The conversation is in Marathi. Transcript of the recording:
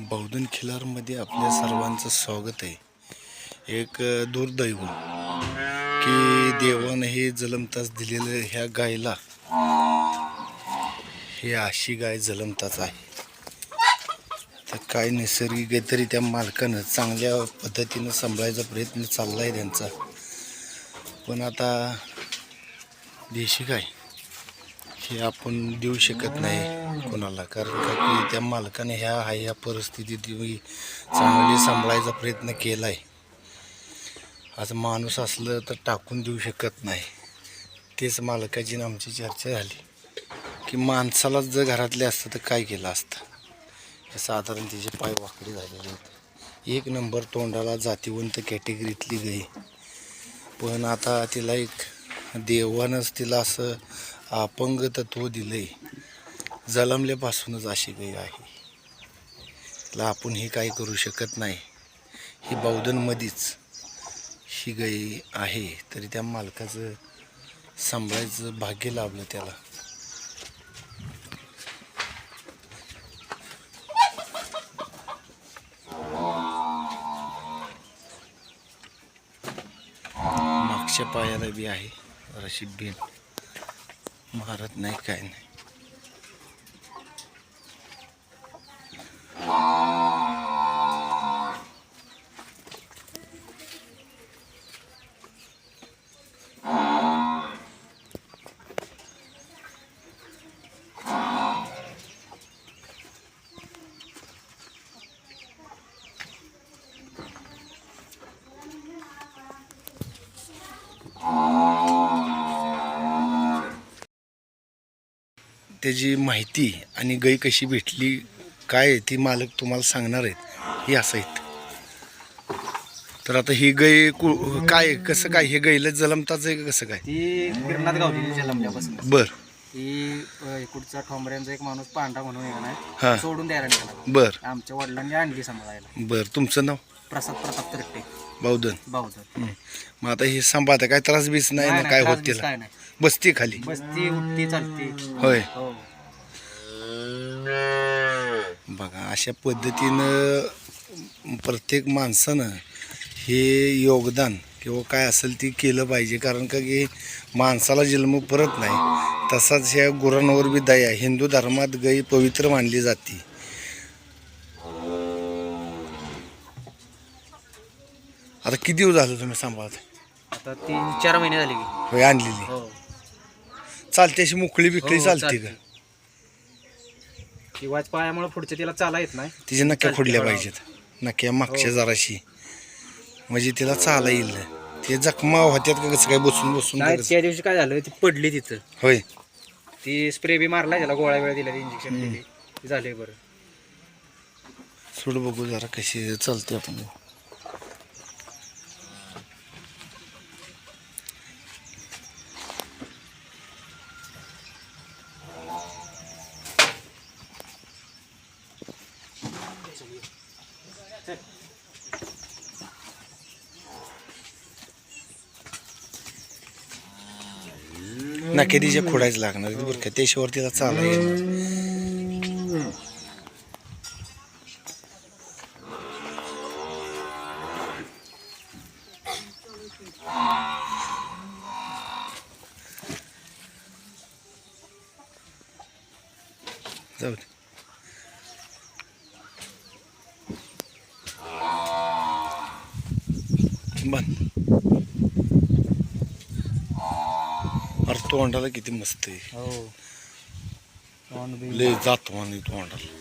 बौद्धन खिलारमध्ये आपल्या सर्वांचं स्वागत आहे. एक दुर्दैव की देवानं हे जलमतास दिलेलं ह्या गायला ही अशी गाय जलमताच आहे. तर काय नैसर्गिक आहे तरी त्या मालकानं चांगल्या पद्धतीनं सांभाळायचा प्रयत्न चालला आहे त्यांचा. पण आता देशी गाय हे आपण देऊ शकत नाही कोणाला. कारण का की त्या मालकाने ह्या हा ह्या परिस्थितीत चांगली सांभाळायचा प्रयत्न केला आहे आज माणूस असलं तर टाकून देऊ शकत नाही. तेच मालकाची आमची चर्चा झाली. की माणसालाच जर घरातले असतं तर काय केलं असतं? साधारण तिचे पाय वाकडे झालेले आहेत एक नंबर तोंडाला जातीवंत कॅटेगरीतली गई. पण आता तिला एक देवानंच तिला असं अपंग तत्व दिलंय. जलमल्यापासूनच अशी गाय आहे. तिला आपण हे काही करू शकत नाही. ही बौद्धनमध्येच ही गाय आहे. तरी त्या मालकाचं सांभाळायचं भाग्य लाभलं त्याला. मागच्या पायाला बी आहे. जराशी बेन मारत नाही काय नाही. त्याची माहिती आणि गाय कशी भेटली काय ती मालक तुम्हाला सांगणार आहेत. हे असं आहेत. तर आता ही गाय कु- काय? कसं काय? हे गायला जलमताच आहे का कसं काय? ती गिरणात गावली जलमल्यापासून. बर. ती अ, इकडचा ठोंबऱ्यांचा एक माणूस पांढरा म्हणून येणार हा. नाही सोडून द्यायला निघाला. बर. आमच्या वडिलांनी आणली सांभाळायला. बर. तुमचं नाव? प्रसाद प्रताप तरट्टे बौद्धन भाऊचं. मग आता हे सांभाळता काय त्रास बीस नाही ना काय होत काय नाही. बसती खाली बसती उठती चालती. होय. हो. बघा अशा पद्धतीनं प्रत्येक माणसानं हे योगदान किंवा काय असेल ती केलं पाहिजे. कारण का की माणसाला जन्म परत नाही. तसाच ह्या गुरांवर बी दया. हिंदू धर्मात गाई पवित्र मानली जाते. आता किती दिवस झालं तुम्ही सांभाळत आता तीन चार महिने झाले की. होय आणलेली. हो. चालते अशी मोकळी बिकळी हो, चालते. का किंवाच पायामुळे पुढच्या तिला चाला येत नाही. तिच्या नक्या चालते, फोडल्या. पाहिजेत. नक्या मागच्या हो. जराशी. म्हणजे तिला चाला येईल. ते जखमा होत्यात का कसं काय बसून बसून नाही? त्या दिवशी काय झालं ती पडली तिथं. होय. ती स्प्रे बी मारला त्याला गोळ्या वेळा दिल्या इंजेक्शन दिली. झाले बरं. सोड बघू जरा कशी चालते आपण. नक्की तिच्या खोडायच लागणार बरं का त्याशिवाय तिला चाला येईल जाऊ दे. बंद. अरे तोंडाला किती मस्त आहे. हो. लय जातो आणि तोंडाला.